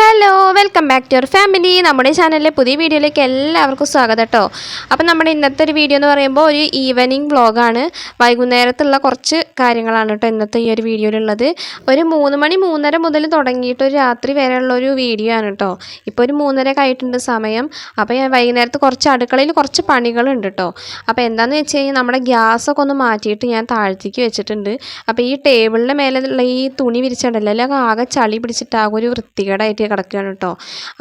Hello welcome back to your family നമ്മുടെ ചാനലിലെ പുതിയ വീഡിയോയിലേക്ക് എല്ലാവർക്കും സ്വാഗതം കേട്ടോ അപ്പം നമ്മുടെ ഇന്നത്തെ ഒരു വീഡിയോ എന്ന് പറയുമ്പോൾ ഒരു ഈവനിങ് വ്ളോഗാണ് വൈകുന്നേരത്തുള്ള കുറച്ച് കാര്യങ്ങളാണ് കേട്ടോ ഇന്നത്തെ ഈ ഒരു വീഡിയോയിലുള്ളത് ഒരു മൂന്ന് മണി മൂന്നര മുതൽ തുടങ്ങിയിട്ട് ഒരു രാത്രി വരെയുള്ള ഒരു വീഡിയോ ആണ് കേട്ടോ ഇപ്പോൾ ഒരു മൂന്നര ആയിട്ടുണ്ട് സമയം. അപ്പോൾ ഞാൻ വൈകുന്നേരത്ത് കുറച്ച് അടുക്കളയിൽ കുറച്ച് പണികളുണ്ട് കേട്ടോ അപ്പോൾ എന്താണെന്ന് വെച്ച് കഴിഞ്ഞാൽ നമ്മുടെ ഗ്യാസൊക്കെ ഒന്ന് മാറ്റിയിട്ട് ഞാൻ താഴ്ത്തേക്ക് വെച്ചിട്ടുണ്ട്. അപ്പോൾ ഈ ടേബിളിന്റെ മേലെയുള്ള ഈ തുണി വിരിച്ചിടല്ലോ അല്ലെങ്കിൽ ആകെ ചളി പിടിച്ചിട്ട് ആകെ ഒരു വൃത്തികേടായിട്ട് കിടക്കുകയാണ് കേട്ടോ.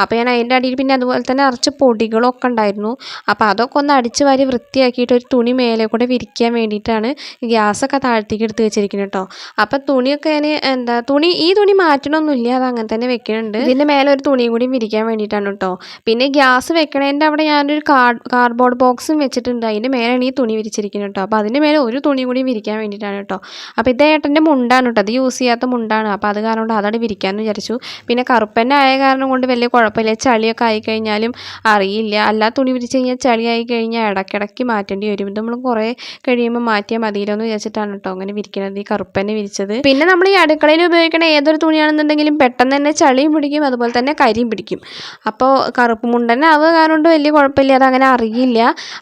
അപ്പോൾ ഞാൻ അതിന്റെ അടിയിൽ പിന്നെ അതുപോലെ തന്നെ നിറച്ച് പൊടികളൊക്കെ ഉണ്ടായിരുന്നു. അപ്പോൾ അതൊക്കെ ഒന്ന് അടിച്ച് വാരി വൃത്തിയാക്കിയിട്ട് ഒരു തുണി മേലെ കൂടെ വിരിക്കാൻ വേണ്ടിയിട്ടാണ് ഗ്യാസൊക്കെ താഴ്ത്തേക്ക് എടുത്ത് വെച്ചിരിക്കുന്നത് കേട്ടോ. അപ്പോൾ തുണിയൊക്കെ ഞാൻ എന്താ തുണി ഈ തുണി മാറ്റണമൊന്നുമില്ല അത് അങ്ങനെ തന്നെ വെക്കുന്നുണ്ട് ഇതിന്റെ മേലെ ഒരു തുണിയും കൂടി വിരിക്കാൻ വേണ്ടിയിട്ടാണ് കേട്ടോ. പിന്നെ ഗ്യാസ് വെക്കണതിന്റെ അവിടെ ഞാനൊരു കാർഡ് കാർഡ്ബോർഡ് ബോക്സും വെച്ചിട്ടുണ്ട്. അതിന്റെ മേലെയാണ് ഈ തുണി വിരിച്ചിരിക്കുന്നത് കേട്ടോ. അപ്പോൾ അതിന്റെ മേലെ ഒരു തുണി കൂടി വിരിക്കാൻ വേണ്ടിയിട്ടാണ് കേട്ടോ. അപ്പോൾ ഇത് ഏട്ടന്റെ മുണ്ടാണ് കേട്ടോ. അത് യൂസ് ചെയ്യാത്ത മുണ്ടാണ്. അപ്പോൾ അത് കാരണം കൊണ്ട് അതവിടെ വിരിക്കാമെന്ന് വിചാരിച്ചു. പിന്നെ കറുപ്പന്നെ ആയ കാരണം കൊണ്ട് വലിയ കുഴപ്പമില്ല. ചളിയൊക്കെ ആയിക്കഴിഞ്ഞാലും അറിയില്ല. അല്ലാ തുണി വിരിച്ച് കഴിഞ്ഞാൽ ചളി ആയി കഴിഞ്ഞാൽ ഇടയ്ക്കിടയ്ക്ക് മാറ്റേണ്ടി വരും. നമ്മൾ കുറേ കഴിയുമ്പോൾ മാറ്റിയാൽ മതിയല്ലോ എന്ന് വിചാരിച്ചിട്ടാണ് കേട്ടോ അങ്ങനെ വിരിക്കുന്നത് ഈ കറുപ്പന്നെ വിരിച്ചത്. പിന്നെ നമ്മൾ ഈ അടുക്കളയിൽ ഉപയോഗിക്കുന്ന ഏതൊരു തുണിയാണെന്നുണ്ടെങ്കിലും പെട്ടെന്ന് തന്നെ ചളിയും പിടിക്കും അതുപോലെ തന്നെ കരിയും പിടിക്കും. അപ്പോൾ കറുപ്പ് മുണ്ടന്നെ ആവുക കാരണം കൊണ്ട് വലിയ കുഴപ്പമില്ല അതങ്ങനെ അറിയില്ല.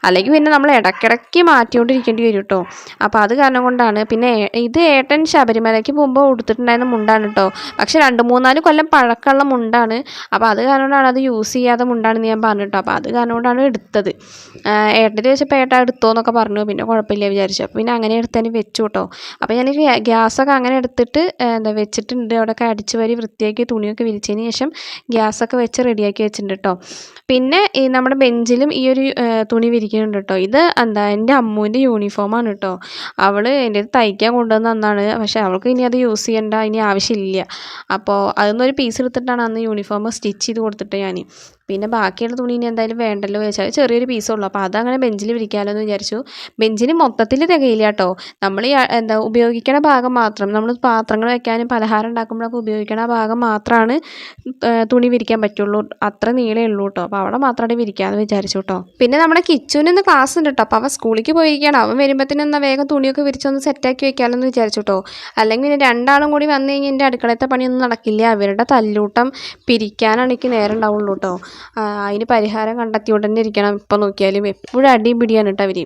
അല്ലെങ്കിൽ പിന്നെ നമ്മൾ ഇടയ്ക്കിടയ്ക്ക് മാറ്റിക്കൊണ്ടിരിക്കേണ്ടി വരും കേട്ടോ. അപ്പോൾ അത് കാരണം കൊണ്ടാണ്. പിന്നെ ഇത് ഏട്ടൻ ശബരിമലയ്ക്ക് പോകുമ്പോൾ ഉടുത്തിട്ടുണ്ടായിരുന്ന മുണ്ടാണ് കേട്ടോ. പക്ഷെ രണ്ട് മൂന്നാൽ കൊല്ലം പഴക്കമുള്ള മുണ്ടാണ്. അപ്പോൾ അത് കാരണമാണ് അത് യൂസ് ചെയ്യാതെ മുണ്ടാണെന്ന് ഞാൻ പറഞ്ഞു അപ്പോൾ അത് കാരണം കൊണ്ടാണ് എടുത്തത് ഏട്ടന്റെ ചോദിച്ചപ്പോൾ ഏട്ടാ എടുത്തോ എന്നൊക്കെ പറഞ്ഞു. പിന്നെ കുഴപ്പമില്ല വിചാരിച്ചു. അപ്പോൾ പിന്നെ അങ്ങനെ എടുത്തതിന് വെച്ചു കേട്ടോ അപ്പോൾ ഞാൻ ഗ്യാസൊക്കെ അങ്ങനെ എടുത്തിട്ട് എന്താ വെച്ചിട്ടുണ്ട്. അവിടെയൊക്കെ അടിച്ച് വരി വൃത്തിയാക്കി തുണിയൊക്കെ വിരിച്ചതിന് ശേഷം ഗ്യാസൊക്കെ വെച്ച് റെഡിയാക്കി വെച്ചിട്ടുണ്ട് കേട്ടോ പിന്നെ ഈ നമ്മുടെ ബെഞ്ചിലും ഈ ഒരു തുണി വിരിക്കുന്നുണ്ട് കേട്ടോ ഇത് എന്താ എന്റെ അമ്മുവിന്റെ യൂണിഫോമാണ് കേട്ടോ അവൾ എന്റെ തയ്ക്കാൻ കൊണ്ടുവന്ന ഒന്നാണ് പക്ഷേ അവൾക്ക് ഇനി അത് യൂസ് ചെയ്യേണ്ട ഇനി ആവശ്യമില്ല. അപ്പോൾ അതിൽ ഒരു പീസ് എടുത്തിട്ടാണ് അന്ന് യൂണിഫോം സ്റ്റിച്ച് ചെയ്ത് കൊടുത്തിട്ട് ഞാൻ പിന്നെ ബാക്കിയുള്ള തുണി ഇനി എന്തായാലും വേണ്ടല്ലോ വെച്ചാൽ ചെറിയൊരു പീസേ ഉള്ളൂ. അപ്പോൾ അതങ്ങനെ ബെഞ്ചിൽ വിരിക്കാമല്ലോ എന്ന് വിചാരിച്ചു. ബെഞ്ചിന് മൊത്തത്തിൽ തികയില്ല കേട്ടോ. നമ്മൾ എന്താ ഉപയോഗിക്കണ ഭാഗം മാത്രം. നമ്മൾ പാത്രങ്ങൾ വെക്കാനും പലഹാരം ഉണ്ടാക്കുമ്പോഴൊക്കെ ഉപയോഗിക്കണ ഭാഗം മാത്രമാണ് തുണി വിരിക്കാൻ പറ്റുള്ളൂ. അത്ര നീളേ ഉള്ളൂ കേട്ടോ. അപ്പോൾ അവിടെ മാത്രമാണ് വിരിക്കാമെന്ന് വിചാരിച്ചു കേട്ടോ. പിന്നെ നമ്മുടെ കിച്ചുവിന് ക്ലാസ് ഉണ്ട് കേട്ടോ. അപ്പോൾ അവൻ സ്കൂളിലേക്ക് പോയിരിക്കുകയാണ്. അവൻ വരുമ്പോഴത്തേനും എന്നാൽ വേഗം തുണിയൊക്കെ വിരിച്ചൊന്ന് സെറ്റാക്കി വെക്കാമല്ലോ എന്ന് വിചാരിച്ചു കേട്ടോ. അല്ലെങ്കിൽ പിന്നെ രണ്ടാളും കൂടി വന്നു കഴിഞ്ഞാൽ എന്റെ അടുക്കളത്തെ പണിയൊന്നും നടക്കില്ല. അവരുടെ തല്ലൂട്ടം പിരിക്കാനാണ് എനിക്ക് നേരം ഉണ്ടാവുള്ളൂ കേട്ടോ. അതിന് പരിഹാരം കണ്ടെത്തിയോണ്ട് തന്നെ ഇരിക്കണം ഇപ്പം നോക്കിയാലും എപ്പോഴും അടിയും പിടിയാണ് കേട്ടോ അവർ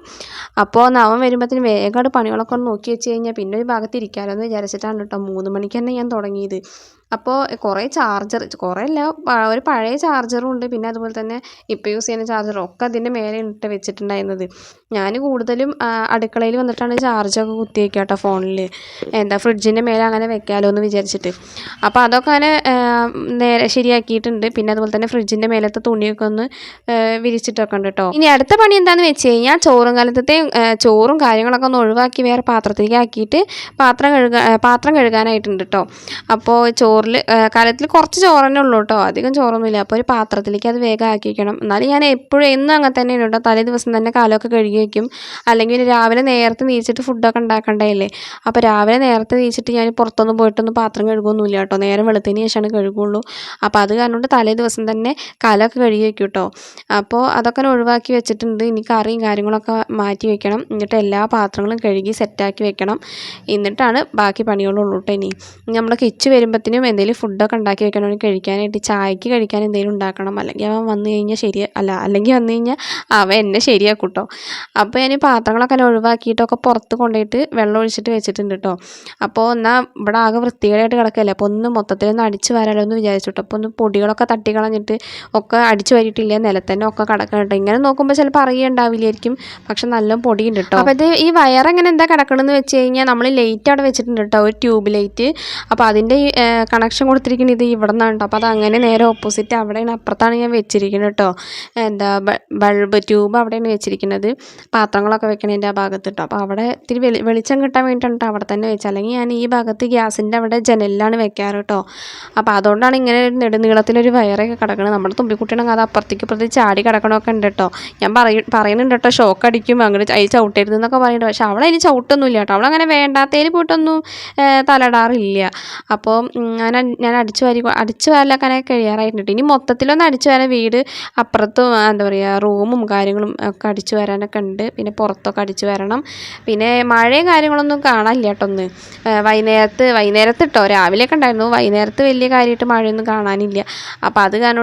അപ്പോൾ നവൻ വരുമ്പോഴത്തേന് വേഗം പണികളൊക്കെ ഒന്ന് നോക്കി വെച്ച് കഴിഞ്ഞാൽ പിന്നെ ഒരു ഭാഗത്ത് ഇരിക്കാമല്ലോ എന്ന് വിചാരിച്ചിട്ടാണ് കേട്ടോ. മൂന്ന് മണിക്ക് തന്നെ ഞാൻ തുടങ്ങിയത്. അപ്പോൾ കുറേ ചാർജർ കുറേ അല്ല ഒരു പഴയ ചാർജറും ഉണ്ട്. പിന്നെ അതുപോലെ തന്നെ ഇപ്പോൾ യൂസ് ചെയ്യുന്ന ചാർജറും ഒക്കെ അതിന്റെ മേലെ ഇട്ട് വെച്ചിട്ടുണ്ടായിരുന്നത്. ഞാൻ കൂടുതലും അടുക്കളയിൽ വന്നിട്ടാണ് ചാർജൊക്കെ കുത്തി വയ്ക്കുക കേട്ടോ ഫോണിൽ എന്താ ഫ്രിഡ്ജിന്റെ മേലെ അങ്ങനെ വെക്കാമല്ലോ എന്ന് വിചാരിച്ചിട്ട്. അപ്പോൾ അതൊക്കെ അങ്ങനെ നേരെ ശരിയാക്കിയിട്ടുണ്ട്. പിന്നെ അതുപോലെ തന്നെ ഫ്രിഡ്ജിന്റെ മേലത്തെ തുണിയൊക്കെ ഒന്ന് വിരിച്ചിട്ടൊക്കെ ഉണ്ട് കേട്ടോ ഇനി അടുത്ത പണി എന്താണെന്ന് വെച്ച് കഴിഞ്ഞാൽ ചോറും കാലത്തെ ചോറും കാര്യങ്ങളൊക്കെ ഒന്ന് ഒഴിവാക്കി വേറെ പാത്രത്തിലേക്ക് ആക്കിയിട്ട് പാത്രം കഴുകാൻ പാത്രം കഴുകാനായിട്ടുണ്ട് കേട്ടോ അപ്പോൾ ചോറിൽ കാലത്തിൽ കുറച്ച് ചോറ് തന്നെ ഉള്ളൂ കേട്ടോ അധികം ചോറൊന്നുമില്ല. അപ്പോൾ ഒരു പാത്രത്തിലേക്ക് അത് വേഗം ആക്കി എന്നാലും ഞാൻ എപ്പോഴും എന്നും അങ്ങനെ തന്നെ കേട്ടോ തലേ ദിവസം തന്നെ കാലമൊക്കെ കഴുകി വയ്ക്കും അല്ലെങ്കിൽ രാവിലെ നേരത്തെ നീച്ചിട്ട് ഫുഡൊക്കെ ഉണ്ടാക്കണ്ടേല്ലേ അപ്പോൾ രാവിലെ നേരത്തെ നീച്ചിട്ട് ഞാൻ പുറത്തൊന്നും പോയിട്ടൊന്നും പാത്രം കഴുകുമൊന്നുമില്ല കേട്ടോ നേരം വെളുത്തതിന് ശേഷമാണ് കഴുകുള്ളൂ. അപ്പോൾ അത് കാരണം തലേ ദിവസം തന്നെ കാലമൊക്കെ കഴുകി വയ്ക്കും കേട്ടോ അപ്പോൾ അതൊക്കെ ഒഴിവാക്കി വെച്ചിട്ടുണ്ട്. ഇനി കറിയും കാര്യങ്ങളൊക്കെ മാറ്റി വെക്കണം. എന്നിട്ട് എല്ലാ പാത്രങ്ങളും കഴുകി സെറ്റാക്കി വെക്കണം. എന്നിട്ടാണ് ബാക്കി പണികളുള്ളൂ കേട്ടോ ഇനി. നമ്മുടെ കിച്ച് വരുമ്പോഴത്തേനും എന്തെങ്കിലും ഫുഡൊക്കെ ഉണ്ടാക്കി വെക്കണമെങ്കിൽ കഴിക്കാനായിട്ട് ചായക്ക് കഴിക്കാൻ എന്തെങ്കിലും ഉണ്ടാക്കണം. അല്ലെങ്കിൽ അവൻ വന്നു കഴിഞ്ഞാൽ ശരി അല്ല അല്ലെങ്കിൽ വന്നു കഴിഞ്ഞാൽ അവൻ എന്നെ ശരിയാക്കും കേട്ടോ അപ്പോൾ ഞാൻ പാത്രങ്ങളൊക്കെ ഒഴിവാക്കിയിട്ടൊക്കെ പുറത്ത് കൊണ്ടുപോയിട്ട് വെള്ളം ഒഴിച്ചിട്ട് വെച്ചിട്ടുണ്ട് കേട്ടോ അപ്പോൾ എന്നാൽ ഇവിടെ ആകെ വൃത്തികേടായിട്ട് കിടക്കല്ലേ. അപ്പോൾ ഒന്ന് മൊത്തത്തിലൊന്ന് അടിച്ച് വരാലോ എന്ന് വിചാരിച്ചു കേട്ടോ അപ്പോൾ ഒന്ന് പൊടികളൊക്കെ തട്ടി കളഞ്ഞിട്ട് ഒക്കെ അടിച്ച് വരിയിട്ടില്ല നിലത്തന്നെ ഒക്കെ കിടക്കണം കേട്ടോ ഇങ്ങനെ നോക്കുമ്പോൾ ചിലപ്പോൾ അറിയുണ്ടാവില്ലായിരിക്കും. പക്ഷെ നല്ല പൊടിയുണ്ട് കേട്ടോ അപ്പോൾ ഇത് ഈ വയറെങ്ങനെ എന്താ കിടക്കണമെന്ന് വെച്ച് കഴിഞ്ഞാൽ നമ്മൾ ലൈറ്റ് അവിടെ വെച്ചിട്ടുണ്ട് കേട്ടോ ഒരു ട്യൂബ് ലൈറ്റ് അപ്പോൾ അതിന്റെ കണക്ഷൻ കൊടുത്തിരിക്കുന്നത് ഇത് ഇവിടെ നിന്നാണ് കേട്ടോ അപ്പോൾ അതങ്ങനെ നേരെ ഓപ്പോസിറ്റ് അവിടെയാണ് അപ്പുറത്താണ് ഞാൻ വെച്ചിരിക്കുന്നത് കേട്ടോ എന്താ ബൾബ് ട്യൂബ് അവിടെയാണ് വെച്ചിരിക്കുന്നത് പാത്രങ്ങളൊക്കെ വെക്കണതിന്റെ ആ ഭാഗത്ത് കേട്ടോ അപ്പോൾ അവിടെ ഇത്തിരി വെളി വെളിച്ചം കിട്ടാൻ വേണ്ടിയിട്ടാണ് അവിടെ തന്നെ വെച്ചത്. അല്ലെങ്കിൽ ഞാൻ ഈ ഭാഗത്ത് ഗ്യാസിന്റെ അവിടെ ജനലിലാണ് വെക്കാറ് കേട്ടോ അപ്പോൾ അതുകൊണ്ടാണ് ഇങ്ങനെ ഒരു നെടുനീളത്തിലൊരു വയറൊക്കെ കിടക്കുന്നത് നമ്മുടെ തുമ്പിക്കുട്ടിയാണെങ്കിൽ അത് അപ്പുറത്തേക്ക് ഇപ്പുറത്തേക്ക് ചാടി കിടക്കണമൊക്കെ ഉണ്ട് കേട്ടോ ഞാൻ പറയ പറയുന്നുണ്ട് കേട്ടോ ഷോക്ക് അടിക്കും. അങ്ങനെ അതിൽ ചവിട്ടരുത് എന്നൊക്കെ പറയുന്നുണ്ട്. പക്ഷെ അവളതിന് ചവിട്ടൊന്നുമില്ല കേട്ടോ അവളങ്ങനെ വേണ്ടാത്തതിന് പോയിട്ടൊന്നും തലടാറില്ല അപ്പോൾ ഞാൻ ഞാൻ അടിച്ചു വാരി അടിച്ചു വാരലാക്കാനൊക്കെ കഴിയാറായിട്ടുണ്ട്. ഇനി മൊത്തത്തിലൊന്ന് അടിച്ചു വരാൻ വീട് അപ്പുറത്തും എന്താ പറയുക റൂമും കാര്യങ്ങളും ഒക്കെ അടിച്ചു വരാനൊക്കെ ഉണ്ട്. പിന്നെ പുറത്തൊക്കെ അടിച്ചു വരണം. പിന്നെ മഴയും കാര്യങ്ങളൊന്നും കാണാനില്ല കേട്ടോ ഒന്ന് വൈകുന്നേരത്ത് വൈകുന്നേരത്ത് ഇട്ടോ രാവിലെയൊക്കെ ഉണ്ടായിരുന്നു. വൈകുന്നേരത്ത് വലിയ കാര്യമായിട്ട് മഴയൊന്നും കാണാനില്ല. അപ്പോൾ അത് കാരണം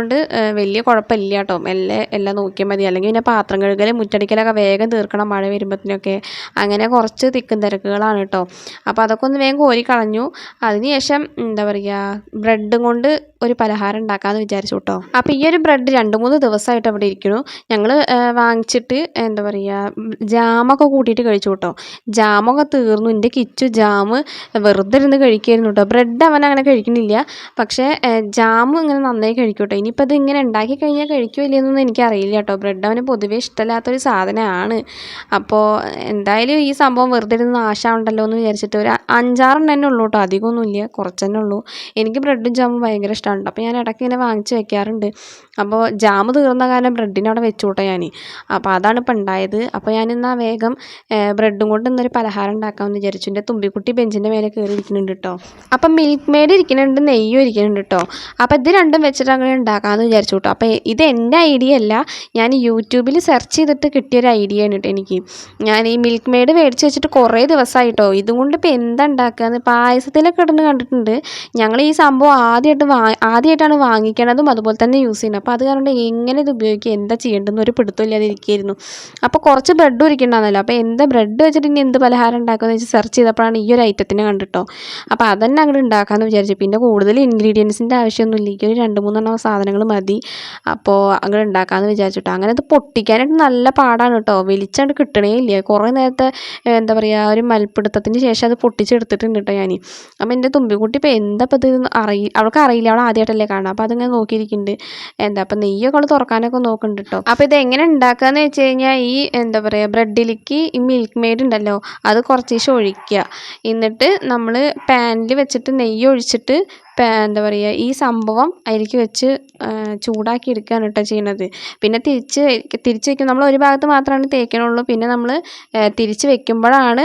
വലിയ കുഴപ്പമില്ല കേട്ടോ എല്ലാം എല്ലാം നോക്കിയാൽ മതി. അല്ലെങ്കിൽ പിന്നെ പാത്രം കഴുകൽ മുറ്റടിക്കലൊക്കെ വേഗം തീർക്കണം മഴ വരുമ്പോഴത്തേനൊക്കെ അങ്ങനെ കുറച്ച് തിക്കും തിരക്കുകളാണ് കേട്ടോ അപ്പോൾ അതൊക്കെ ഒന്ന് വേഗം കോരി കളഞ്ഞു. അതിനുശേഷം എന്താ പറയുക ബ്രെഡും കൊണ്ട് ഒരു പലഹാരം ഉണ്ടാക്കാമെന്ന് വിചാരിച്ചു കേട്ടോ. അപ്പോൾ ഈ ഒരു ബ്രെഡ് രണ്ട് മൂന്ന് ദിവസമായിട്ട് അവിടെ ഇരിക്കുന്നു. ഞങ്ങൾ വാങ്ങിച്ചിട്ട് എന്താ പറയുക ജാമൊക്കെ കൂട്ടിയിട്ട് കഴിച്ചു കേട്ടോ. ജാമൊക്കെ തീർന്നു. എന്റെ കിച്ചു ജാം വെറുതെ ഇരുന്ന് കഴിക്കായിരുന്നു കേട്ടോ. ബ്രെഡ് അവൻ അങ്ങനെ കഴിക്കണില്ല പക്ഷേ ജാം ഇങ്ങനെ നന്നായി കഴിക്കും കേട്ടോ. ഇനിയിപ്പോൾ ഇത് ഇങ്ങനെ ഉണ്ടാക്കി കഴിഞ്ഞാൽ കഴിക്കുമോ ഇല്ലയെന്നൊന്നും എനിക്കറിയില്ല കേട്ടോ. ബ്രെഡ് അവന് പൊതുവേ ഇഷ്ടമില്ലാത്തൊരു സാധനമാണ്. അപ്പോൾ എന്തായാലും ഈ സംഭവം വെറുതെ ഇരുന്ന് നാശമുണ്ടല്ലോ എന്ന് വിചാരിച്ചിട്ട് ഒരു അഞ്ചാറെണ്ണം തന്നെ ഉള്ളൂ കേട്ടോ. അധികമൊന്നുമില്ല. കുറച്ച് തന്നെ ഉള്ളൂ. എനിക്ക് ബ്രെഡും ജാമും ഭയങ്കര ഇഷ്ടമാണ് അപ്പോൾ ഞാൻ ഇടയ്ക്ക് ഇങ്ങനെ വാങ്ങിച്ച് വെക്കാറുണ്ട്. അപ്പോൾ ജാം തീർന്ന കാരണം ബ്രെഡിനെ അവിടെ വെച്ചു കൂട്ടോ ഞാൻ അപ്പോൾ അതാണ് ഇപ്പം ഉണ്ടായത് അപ്പോൾ ഞാൻ വേഗം ബ്രെഡും കൊണ്ട് ഇന്നൊരു പലഹാരം ഉണ്ടാക്കാമെന്ന് വിചാരിച്ചു. എന്റെ തുമ്പിക്കുട്ടി ബെഞ്ചിന്റെ മേലെ കയറി ഇരിക്കുന്നുണ്ട് കേട്ടോ അപ്പം മിൽക്ക് മെയ്ഡ് ഇരിക്കുന്നുണ്ട് നെയ്യും ഇരിക്കുന്നുണ്ട് കേട്ടോ അപ്പോൾ ഇത് രണ്ടും വെച്ചിട്ട് അങ്ങനെ ഉണ്ടാക്കാമെന്ന് വിചാരിച്ചു കേട്ടോ അപ്പോൾ ഇത് എന്റെ ഐഡിയ അല്ല. ഞാൻ യൂട്യൂബിൽ സെർച്ച് ചെയ്തിട്ട് കിട്ടിയൊരു ഐഡിയ ആണ് കേട്ടോ എനിക്ക്. ഞാൻ ഈ മിൽക്ക് മെയ്ഡ് മേടിച്ച് വെച്ചിട്ട് കുറേ ദിവസമായിട്ടോ ഇതും കൊണ്ട് ഇപ്പോൾ എന്താ ഉണ്ടാക്കുക പായസത്തിലൊക്കെ ഇടുന്ന കണ്ടിട്ടുണ്ട്. ഞങ്ങൾ ഈ സംഭവം ആദ്യമായിട്ട് വാ ആദ്യമായിട്ടാണ് വാങ്ങിക്കണതും അതുപോലെ തന്നെ യൂസ് ചെയ്യുന്നത്. അപ്പോൾ അത് കാരണം എങ്ങനെ ഇത് ഉപയോഗിക്കുക എന്താ ചെയ്യേണ്ടതെന്ന് ഒരു പിടുത്തമില്ലാതെ ഇരിക്കുകയായിരുന്നു അപ്പോൾ കുറച്ച് ബ്രെഡ് ഇരിക്കണ്ടായിരുന്നല്ലോ അപ്പോൾ എന്താ ബ്രെഡ് വെച്ചിട്ട് ഇനി എന്ത് പലഹാരം ഉണ്ടാക്കുമെന്ന് വെച്ച് സെർച്ച് ചെയ്തപ്പോഴാണ് ഈ ഒരു ഐറ്റത്തിനെ കണ്ടിട്ടോ. അപ്പോൾ അതന്നെ അങ്ങോട്ട് ഉണ്ടാക്കാമെന്ന് വിചാരിച്ചു. പിന്നെ കൂടുതൽ ഇൻഗ്രീഡിയൻസിന്റെ ആവശ്യമൊന്നുമില്ല. ഈ ഒരു രണ്ട് മൂന്നെണ്ണം സാധനങ്ങൾ മതി. അപ്പോൾ അങ്ങോട്ട് ഉണ്ടാക്കാമെന്ന് വിചാരിച്ചിട്ടോ. അങ്ങനെ അത് പൊട്ടിക്കാനായിട്ട് നല്ല പാടാണ് കേട്ടോ. വലിച്ചാണ്ട് കിട്ടണേ ഇല്ല. കുറേ നേരത്തെ എന്താ പറയുക ഒരു മൽപ്പിടുത്തത്തിന് ശേഷം അത് പൊട്ടിച്ചെടുത്തിട്ടുണ്ട് കേട്ടോ ഞാൻ അപ്പം എന്റെ തുമ്പിക്കുട്ടി ഇപ്പോൾ എന്താ ഇത് അറിയി അവൾക്ക് അറിയില്ല. അവൾ ആദ്യമായിട്ടല്ലേ കാണാം അപ്പോൾ അതിങ്ങനെ നോക്കിയിരിക്കുന്നുണ്ട് എന്താ അപ്പോൾ നെയ്യൊക്കെ അവൾ തുറക്കാനൊക്കെ നോക്കുന്നുണ്ട് കേട്ടോ അപ്പോൾ ഇത് എങ്ങനെ ഉണ്ടാക്കുകയെന്ന് വെച്ച് കഴിഞ്ഞാൽ ഈ എന്താ പറയുക ബ്രെഡിലേക്ക് ഈ മിൽക്ക് മെയ്ഡ് ഉണ്ടല്ലോ അത് കുറച്ച് ഒഴിക്കുക. എന്നിട്ട് നമ്മൾ പാനിൽ വെച്ചിട്ട് നെയ്യ് ഒഴിച്ചിട്ട് എന്താ പറയുക ഈ സംഭവം അതിലേക്ക് വെച്ച് ചൂടാക്കി എടുക്കുകയാണ് കേട്ടോ ചെയ്യണത്. പിന്നെ തിരിച്ച് തിരിച്ച് വെക്കും. നമ്മൾ ഒരു ഭാഗത്ത് മാത്രമാണ് തേക്കണുള്ളൂ. പിന്നെ നമ്മൾ തിരിച്ച് വെക്കുമ്പോഴാണ്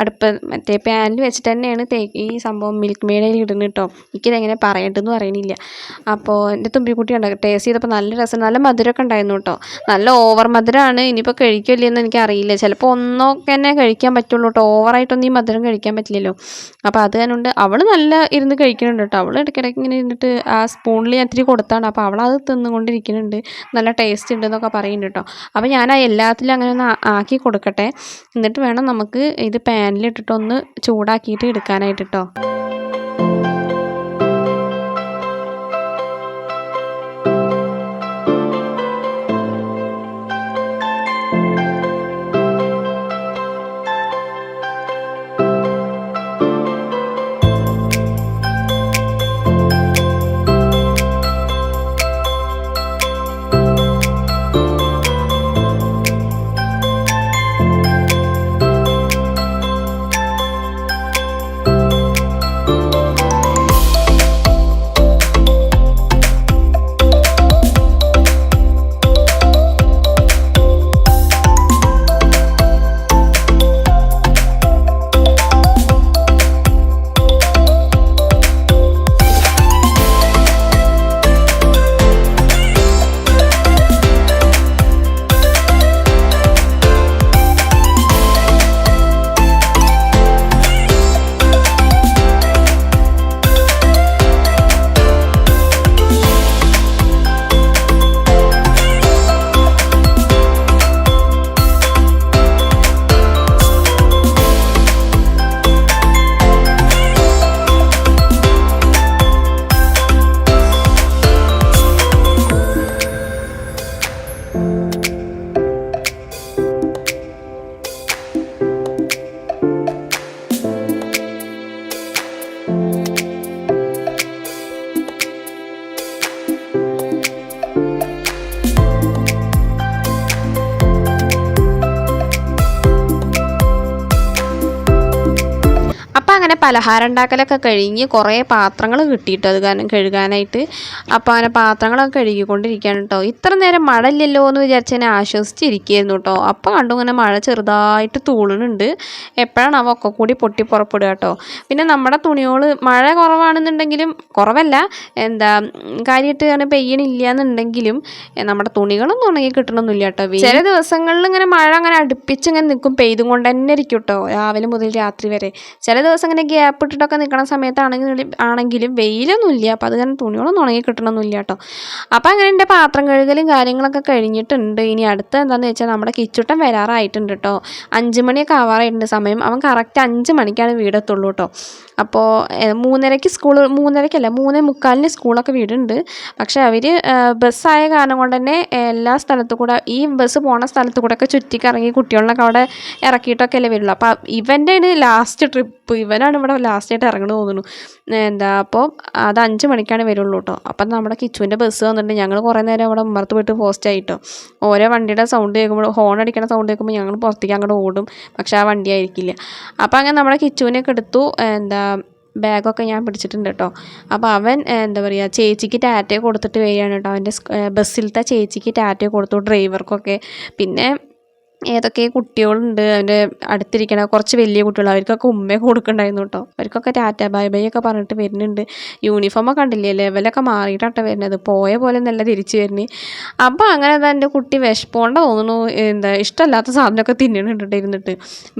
അടുപ്പ് മറ്റേ പാനിൽ വെച്ചിട്ട് തന്നെയാണ് ഈ സംഭവം മിൽക്ക് മെയ്ഡിൽ ഇടുന്നത് കേട്ടോ. എനിക്കിതെങ്ങനെ പറയേണ്ടതെന്ന് പറയണില്ല അപ്പോൾ എന്റെ തുമ്പിക്കുട്ടി ഉണ്ട് ടേസ്റ്റ് ചെയ്തപ്പോൾ നല്ല രസം നല്ല മധുരമൊക്കെ ഉണ്ടായിരുന്നു കേട്ടോ. നല്ല ഓവർ മധുരമാണ്. ഇനിയിപ്പോൾ കഴിക്കില്ലെന്ന് എനിക്കറിയില്ല. ചിലപ്പോൾ ഒന്നൊക്കെ തന്നെ കഴിക്കാൻ പറ്റുള്ളൂ കേട്ടോ. ഓവറായിട്ടൊന്നും ഈ മധുരം കഴിക്കാൻ പറ്റില്ലല്ലോ. അപ്പോൾ അത് തന്നെ അവൾ നല്ല ഇരുന്ന് കഴിക്കുന്നുണ്ട് കേട്ടോ. അവൾ ഇടയ്ക്കിടയ്ക്ക് ഇങ്ങനെ ഇരുന്നിട്ട് ആ സ്പൂണിൽ ഞാൻ ഇത്തിരി കൊടുത്താണ്. അപ്പോൾ അവൾ അത് തിന്നുകൊണ്ടിരിക്കുന്നുണ്ട്. നല്ല ടേസ്റ്റ് ഉണ്ട് എന്നൊക്കെ പറയുന്നുണ്ട് കേട്ടോ. അപ്പോൾ ഞാൻ ആ എല്ലാത്തിലും അങ്ങനെ ഒന്ന് ആക്കി കൊടുക്കട്ടെ. എന്നിട്ട് വേണം നമുക്ക് ഇത് പാനിലിട്ടിട്ടൊന്ന് ചൂടാക്കിയിട്ട് എടുക്കാനായിട്ട് കേട്ടോ. ada പലഹാരം ഉണ്ടാക്കലൊക്കെ കഴിഞ്ഞ് കുറേ പാത്രങ്ങൾ കിട്ടിയിട്ടു അത് കാരണം കഴുകാനായിട്ട്. അപ്പോൾ അങ്ങനെ പാത്രങ്ങളൊക്കെ കഴുകിക്കൊണ്ടിരിക്കുകയാണ് കേട്ടോ. ഇത്ര നേരം മഴ ഇല്ലല്ലോ എന്ന് വിചാരിച്ച് ഞാൻ ആശ്വസിച്ചിരിക്കുകയായിരുന്നു കേട്ടോ. അപ്പോൾ കണ്ടു ഇങ്ങനെ മഴ ചെറുതായിട്ട് തൂളുന്നുണ്ട്. എപ്പോഴാണ് അവ ഒക്കെ കൂടി പൊട്ടി പുറപ്പെടുക കേട്ടോ. പിന്നെ നമ്മുടെ തുണികൾ മഴ കുറവാണെന്നുണ്ടെങ്കിലും കുറവല്ല. എന്താ കാര്യമായിട്ട് അങ്ങനെ പെയ്യണില്ല എന്നുണ്ടെങ്കിലും നമ്മുടെ തുണികളൊന്നും ഉണങ്ങി കിട്ടണമെന്നില്ല കേട്ടോ. ചില ദിവസങ്ങളിൽ ഇങ്ങനെ മഴ അങ്ങനെ അടുപ്പിച്ച് ഇങ്ങനെ നിൽക്കും. പെയ്തും കൊണ്ട് തന്നെ ഇരിക്കും കേട്ടോ. രാവിലെ മുതൽ രാത്രി വരെ. ചില ദിവസം ഇങ്ങനെ ഗ്യാപ്പ് ഇട്ടിട്ടൊക്കെ നിൽക്കുന്ന സമയത്താണെങ്കിലും ആണെങ്കിലും വെയിലൊന്നും ഇല്ല അപ്പോൾ അത് കാരണം തുണികളൊന്നും ഉണങ്ങി കിട്ടണമെന്നില്ല കേട്ടോ. അപ്പോൾ അങ്ങനെ എന്റെ പാത്രം കഴുകലും കാര്യങ്ങളൊക്കെ കഴിഞ്ഞിട്ടുണ്ട്. ഇനി അടുത്ത എന്താണെന്ന് വെച്ചാൽ നമ്മുടെ കിച്ചുട്ടൻ വരാറായിട്ടുണ്ട് കേട്ടോ. അഞ്ച് മണിയൊക്കെ ആവാറായിട്ടുണ്ട് സമയം. അവൻ കറക്റ്റ് അഞ്ച് മണിക്കാണ് വീടെത്തുള്ളൂ കേട്ടോ. അപ്പോൾ മൂന്നരയ്ക്ക് സ്കൂൾ മൂന്നരയ്ക്കല്ല മൂന്നേ മുക്കാലിന് സ്കൂളൊക്കെ വീടുണ്ട് പക്ഷേ അവർ ബസ്സായ കാരണം കൊണ്ട് തന്നെ എല്ലാ സ്ഥലത്തു കൂടെ ഈ ബസ് പോണ സ്ഥലത്തു കൂടെ ഒക്കെ ചുറ്റിക്കറങ്ങി കുട്ടികളിലൊക്കെ അവിടെ ഇറക്കിയിട്ടൊക്കെ അല്ലേ വരുള്ളൂ. അപ്പോൾ ഇവന്റെ ആണ് ലാസ്റ്റ് ട്രിപ്പ് ഇവനാണ് ഇവിടെ ലാസ്റ്റായിട്ട് ഇറങ്ങണമെന്ന് തോന്നുന്നു. എന്താ അപ്പോൾ അത് അഞ്ച് മണിക്കാണ് വരുള്ളൂ കേട്ടോ അപ്പം നമ്മുടെ കിച്ചുവിന്റെ ബസ് വന്നിട്ടുണ്ട്. ഞങ്ങൾ കുറേ നേരം അവിടെ ഉമ്മർത്ത് പോയിട്ട് പോസ്റ്റ് ആയിട്ടോ. ഓരോ വണ്ടിയുടെ സൗണ്ട് കേൾക്കുമ്പോൾ ഹോൺ അടിക്കണ സൗണ്ട് കേൾക്കുമ്പോൾ ഞങ്ങൾ പുറത്തേക്ക് അങ്ങോട്ട് ഓടും. പക്ഷേ ആ വണ്ടി ആയിരിക്കില്ല. അപ്പോൾ അങ്ങനെ നമ്മുടെ കിച്ചുവിനെയൊക്കെ എടുത്തു. എന്താ ബാഗൊക്കെ ഞാൻ പിടിച്ചിട്ടുണ്ട് കേട്ടോ അപ്പോൾ അവൻ എന്താ പറയുക ചേച്ചിക്ക് ടാറ്റ കൊടുത്തിട്ട് വരികയാണ് കേട്ടോ അവന്റെ ബസ്സിലത്തെ ചേച്ചിക്ക് ടാറ്റ കൊടുത്തു ഡ്രൈവർക്കൊക്കെ പിന്നെ ഏതൊക്കെ കുട്ടികളുണ്ട് അവന്റെ അടുത്തിരിക്കണ കുറച്ച് വലിയ കുട്ടികൾ അവർക്കൊക്കെ ഉമ്മയൊക്കെ കൊടുക്കണ്ടായിരുന്നു കേട്ടോ അവർക്കൊക്കെ ടാറ്റ ബൈ ബൈ ഒക്കെ പറഞ്ഞിട്ട് വരുന്നുണ്ട്. യൂണിഫോമൊക്കെ കണ്ടില്ലേ ലെവലൊക്കെ മാറിയിട്ടാണ് വരുന്നത്. പോയ പോലെ നല്ല തിരിച്ചു വരുന്നത് അപ്പോൾ അങ്ങനെ എന്താ എന്റെ കുട്ടി വിശപ്പോണ്ട തോന്നുന്നു. എന്താ ഇഷ്ടമല്ലാത്ത സാധനമൊക്കെ തിന്നണുണ്ട് ഇരുന്നിട്ട്.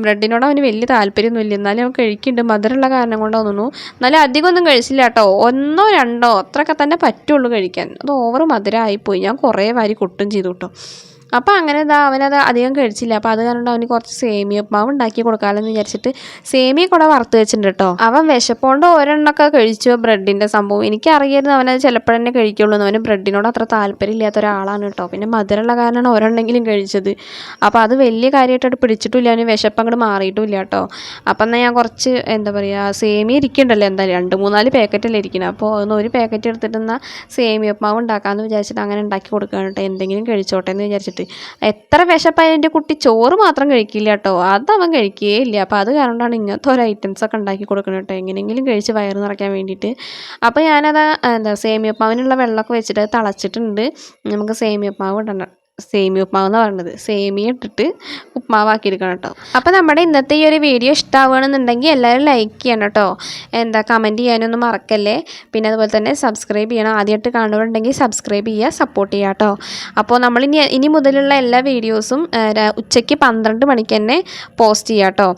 ബ്രെഡിനോട് അവന് വലിയ താല്പര്യമൊന്നുമില്ല. എന്നാലും അവൻ കഴിക്കുന്നുണ്ട്. മധുരമുള്ള കാരണം കൊണ്ട് തോന്നുന്നു. എന്നാലും അധികമൊന്നും കഴിച്ചില്ല കേട്ടോ ഒന്നോ രണ്ടോ അത്രയൊക്കെ തന്നെ പറ്റുള്ളൂ കഴിക്കാൻ. അത് ഓവർ മധുരമായിപ്പോയി ഞാൻ കുറേ വാരി കൊട്ടും ചെയ്തു കേട്ടോ അപ്പോൾ അങ്ങനെ ഇതാ അവനത് അധികം കഴിച്ചില്ല. അപ്പോൾ അത് കാരണം അവന് കുറച്ച് സേമിയ ഉപ്മാവ് ഉണ്ടാക്കി കൊടുക്കാമെന്ന് വിചാരിച്ചിട്ട് സേമിയ കൂടെ വറുത്ത് വെച്ചിട്ടുണ്ട് കേട്ടോ അവൻ വിശപ്പോണ്ട് ഒരെണ്ണമൊക്കെ കഴിച്ചു ബ്രെഡിന്റെ സംഭവം. എനിക്കറിയായിരുന്നു അവനത് ചിലപ്പോഴെന്നെ കഴിക്കുള്ളൂ എന്ന്. അവന് ബ്രെഡിനോട് അത്ര താല്പര്യമില്ലാത്ത ഒരാളാണ് കേട്ടോ പിന്നെ മധുരമുള്ള കാരണമാണ് ഒരെണ്ണെങ്കിലും കഴിച്ചത്. അപ്പോൾ അത് വലിയ കാര്യമായിട്ട് പിടിച്ചിട്ടില്ല അവന് വിശപ്പ് അങ്ങോട്ട് മാറിയിട്ടുമില്ല കേട്ടോ അപ്പം എന്നാൽ ഞാൻ കുറച്ച് എന്താ പറയുക സേമിയ ഇരിക്കണ്ടല്ലോ എന്തായാലും രണ്ട് മൂന്നാൽ പാക്കറ്റല്ലേ ഇരിക്കണം. അപ്പോൾ ഒന്ന് ഒരു പാക്കറ്റ് എടുത്തിട്ട് സേമിയ ഉപ്മാവ് ഉണ്ടാക്കാമെന്ന് വിചാരിച്ചിട്ട് അങ്ങനെ ഉണ്ടാക്കി കൊടുക്കുകയാണ് കേട്ടോ എന്തെങ്കിലും കഴിച്ചോട്ടെ എന്ന് വിചാരിച്ചിട്ട്. എത്ര വിശപ്പായാലും എന്റെ കുട്ടി ചോറ് മാത്രം കഴിക്കില്ല കേട്ടോ. അത് അവൻ കഴിക്കുകയേ ഇല്ല. അപ്പോൾ അത് കാരണമാണ് ഇങ്ങനത്തെ ഓരോ ഐറ്റംസ് ഒക്കെ ഉണ്ടാക്കി കൊടുക്കണം കേട്ടോ. എങ്ങനെയെങ്കിലും കഴിച്ച് വയറ് നിറയ്ക്കാൻ വേണ്ടിയിട്ട്. അപ്പോൾ ഞാനത് എന്താ സേമിയ ഉപ്മാവിനുള്ള വെള്ളമൊക്കെ വെച്ചിട്ട് തിളച്ചിട്ടുണ്ട്. നമുക്ക് സേമിയ ഉപ്മാവ് ഇടണം. സേമിയ ഉപ്മാവെന്ന് പറയുന്നത്. സേമിയ ഇട്ടിട്ട് ഉപ്മാവാക്കി എടുക്കണം കേട്ടോ. അപ്പോൾ നമ്മുടെ ഇന്നത്തെ ഈ ഒരു വീഡിയോ ഇഷ്ടമാവുകയാണെന്നുണ്ടെങ്കിൽ എല്ലാവരും ലൈക്ക് ചെയ്യണം കേട്ടോ. എന്താ കമന്റ് ചെയ്യാനൊന്നും മറക്കല്ലേ? പിന്നെ അതുപോലെ തന്നെ സബ്സ്ക്രൈബ് ചെയ്യണം. ആദ്യമായിട്ട് കാണുന്നുണ്ടെങ്കിൽ സബ്സ്ക്രൈബ് ചെയ്യുക സപ്പോർട്ട് ചെയ്യുക കേട്ടോ. അപ്പോൾ നമ്മൾ ഇനി ഇനി മുതലുള്ള എല്ലാ വീഡിയോസും ഉച്ചയ്ക്ക് പന്ത്രണ്ട് മണിക്ക് തന്നെ പോസ്റ്റ് ചെയ്യുക കേട്ടോ.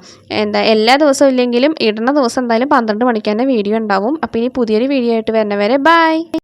എന്താ എല്ലാ ദിവസവും ഇല്ലെങ്കിലും ഇടുന്ന ദിവസം എന്തായാലും പന്ത്രണ്ട് മണിക്ക് തന്നെ വീഡിയോ ഉണ്ടാവും. അപ്പോൾ ഇനി പുതിയൊരു വീഡിയോ ആയിട്ട് വരുന്നവരെ ബൈ